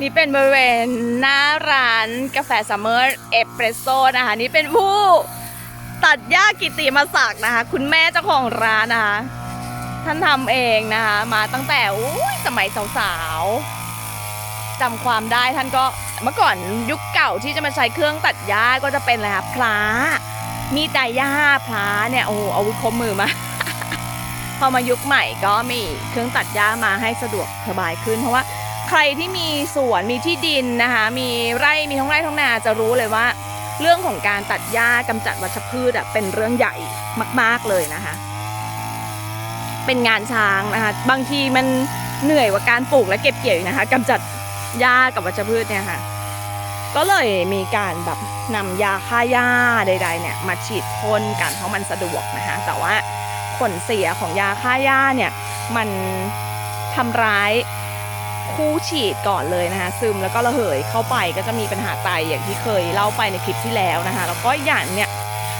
นี่เป็นบริเวณหน้าร้านกาแฟซัมเมอร์เอสเปรสโซ่นะคะ นี่เป็นผู้ตัดหญ้ากิติมาศักนะคะ คุณแม่เจ้าของร้านนะคะ ท่านทำเองนะคะ มาตั้งแต่อุ้ยสมัยสาวๆจำความได้ท่านก็เมื่อก่อนยุคเก่าที่จะมาใช้เครื่องตัดหญ้าก็จะเป็นอะไรคะพลามีดไดหญ้าพลาเนี่ยโอ้โหอาวุธครบมือมา พอมายุคใหม่ก็มีเครื่องตัดหญ้ามาให้สะดวกสบายขึ้นเพราะว่า ใครที่มีสวนมีที่ดินนะคะ มีไร่มีท้องไร่ท้องนาจะรู้เลยว่า เรื่องของการตัดหญ้ากำจัดวัชพืชอะเป็นเรื่องใหญ่มาก ๆเลยนะคะ เป็นงานช้างนะคะ บางทีมันเหนื่อยกว่าการปลูกและเก็บเกี่ยวนะคะกำจัดหญ้ากับวัชพืชเนี่ยค่ะ ก็เลยมีการแบบนำยาฆ่าหญ้าใด ๆ เนี่ย มาฉีดพ่นกันเพราะมันสะดวกนะคะ แต่ว่าผลเสียของยาฆ่าหญ้าเนี่ยมันทำร้าย คู่ฉีดก่อนเลยนะคะซึมแล้วก็ระเหยเข้าไปก็จะมีปัญหาไตอย่างที่เคยเล่าไปในคลิปที่แล้วนะคะแล้วก็อย่างเนี่ย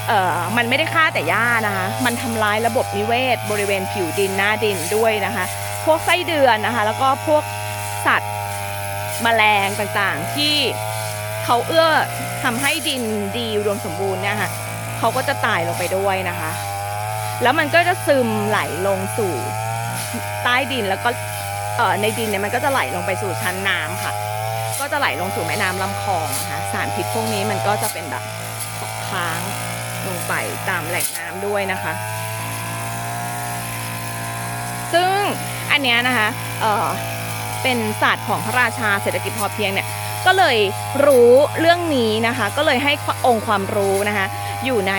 เอ่อมันไม่ได้ฆ่าแต่หญ้านะคะ มันทำลายระบบนิเวศ บริเวณผิวดินหน้าดินด้วยนะคะ พวกไส้เดือนนะคะ แล้วก็พวกสัตว์แมลงต่างๆ ที่เขาเอื้อทำให้ดินดีรวมสมบูรณ์เนี่ยค่ะเขาก็จะตายลงไปด้วยนะคะ แล้วมันก็จะซึมไหลลงสู่ใต้ดินแล้วก็ ในดินเนี่ยมันก็จะไหลลงไปสู่ชั้นน้ำค่ะ ก็จะไหลลงสู่แม่น้ำลำคลองนะคะสารพิษพวกนี้มันก็จะเป็นแบบตกค้างลงไปตามแหล่งน้ำด้วยนะคะ ซึ่งอันเนี้ยนะคะเอ่อเป็นศาสตร์ของพระราชาเศรษฐกิจพอเพียงเนี่ยก็เลยรู้เรื่องนี้นะคะ ก็เลยให้องค์ความรู้นะคะ อยู่ใน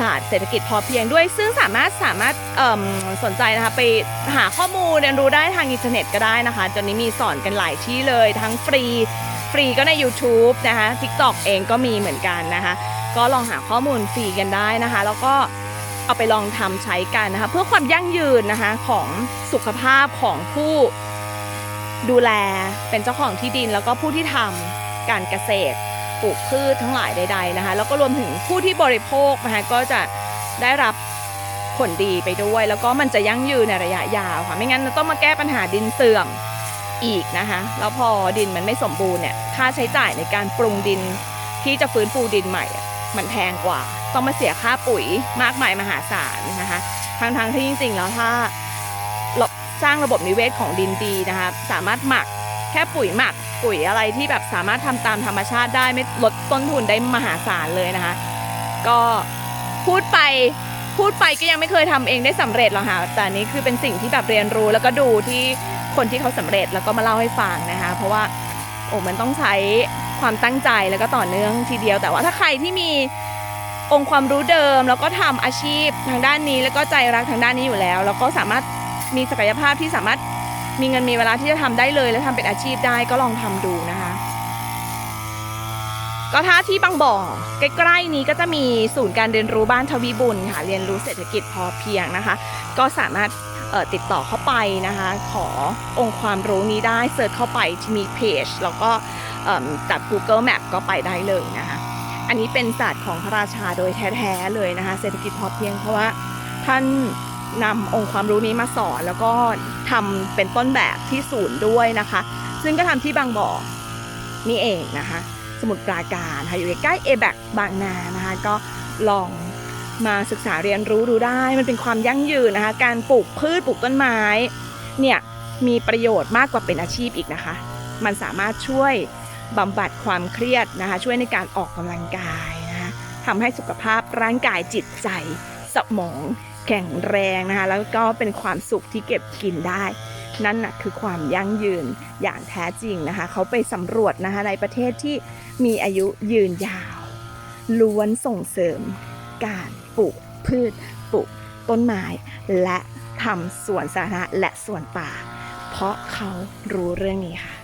ศาสตร์เศรษฐกิจพอเพียงด้วย ซึ่งสามารถสามารถสนใจนะคะไปหาข้อมูลเรียนรู้ได้ทางอินเทอร์เน็ตก็ได้นะคะตอนนี้มีสอนกันหลายที่เลยทั้งฟรีฟรีก็ใน YouTube นะคะ TikTok เองก็มีเหมือนกันนะคะ ก็ลองหาข้อมูลฟรีกันได้นะคะ แล้วก็เอาไปลองทำใช้กันนะคะ เพื่อความยั่งยืนนะคะของสุขภาพของผู้ดูแลเป็นเจ้าของที่ดินแล้วก็ผู้ที่ทำการเกษตร ปลูกพืชทั้งหลายใด ๆนะคะ แล้วก็รวมถึงผู้ที่บริโภคนะคะก็จะได้รับผลดีไปด้วย แล้วก็มันจะยั่งยืนในระยะยาวค่ะไม่งั้นเราต้องมาแก้ปัญหาดินเสื่อมอีกนะคะแล้วพอดินมันไม่สมบูรณ์เนี่ยค่าใช้จ่ายในการปรุงดินที่จะฟื้นฟูดินใหม่ มันแพงกว่า ต้องมาเสียค่าปุ๋ยมากมายมหาศาลนะคะทั้งทางที่จริงๆแล้วถ้าสร้างระบบนิเวศของดินดีนะคะสามารถหมัก แค่ปุ๋ยหมักปุ๋ยอะไรที่แบบสามารถทำตามธรรมชาติได้ไม่ลดต้นทุนได้มหาศาลเลยนะคะ ก็พูดไปพูดไปก็ยังไม่เคยทำเองได้สำเร็จหรอกค่ะแต่นี้คือเป็นสิ่งที่แบบเรียนรู้แล้วก็ดูที่คนที่เขาสำเร็จแล้วก็มาเล่าให้ฟังนะคะ เพราะว่าโอ้มันต้องใช้ความตั้งใจแล้วก็ต่อเนื่องทีเดียว แต่ว่าถ้าใครที่มีองค์ความรู้เดิม แล้วก็ทำอาชีพทางด้านนี้ แล้วก็ใจรักทางด้านนี้อยู่แล้ว แล้วก็สามารถมีศักยภาพที่สามารถ มีเงินมีเวลาที่จะทำได้เลย และทำเป็นอาชีพได้ก็ลองทำดูนะคะ ก็ถ้าที่บางบ่อใกล้ๆนี้ก็จะมีศูนย์การเรียนรู้บ้านทวีบุญค่ะเรียนรู้เศรษฐกิจพอเพียงนะคะ ก็สามารถติดต่อเข้าไปนะคะ ขอองค์ความรู้นี้ได้เสิร์ชเข้าไปที่มีเพจแล้วก็จาก Google Map ก็ไปได้เลยนะคะอันนี้เป็นศาสตร์ของพระราชาโดยแท้ๆเลยนะคะ เศรษฐกิจพอเพียงเพราะว่าท่านนำองค์ความรู้นี้มาสอนแล้วก็ ทำเป็นต้นแบบที่ศูนย์ด้วยนะคะ ซึ่งก็ทำที่บางบ่อนี่เองนะคะ สมุทรปราการค่ะอยู่ใกล้เอแบกบางนานะคะ ก็ลองมาศึกษาเรียนรู้ดูได้ มันเป็นความยั่งยืนนะคะ การปลูกพืชปลูกต้นไม้เนี่ยมีประโยชน์มากกว่าเป็นอาชีพอีกนะคะ มันสามารถช่วยบำบัดความเครียดนะคะ ช่วยในการออกกำลังกายนะคะทำให้สุขภาพร่างกายจิตใจสมอง แข็งแรงนะคะ แล้วก็เป็นความสุขที่เก็บกินได้ นั่นนะคือความยั่งยืนอย่างแท้จริงนะคะ เขาไปสำรวจนะคะในประเทศที่มีอายุยืนยาว ล้วนส่งเสริมการปลูกพืช ปลูกต้นไม้ และทำสวนสาธารณะและสวนป่า เพราะเขารู้เรื่องนี้ค่ะ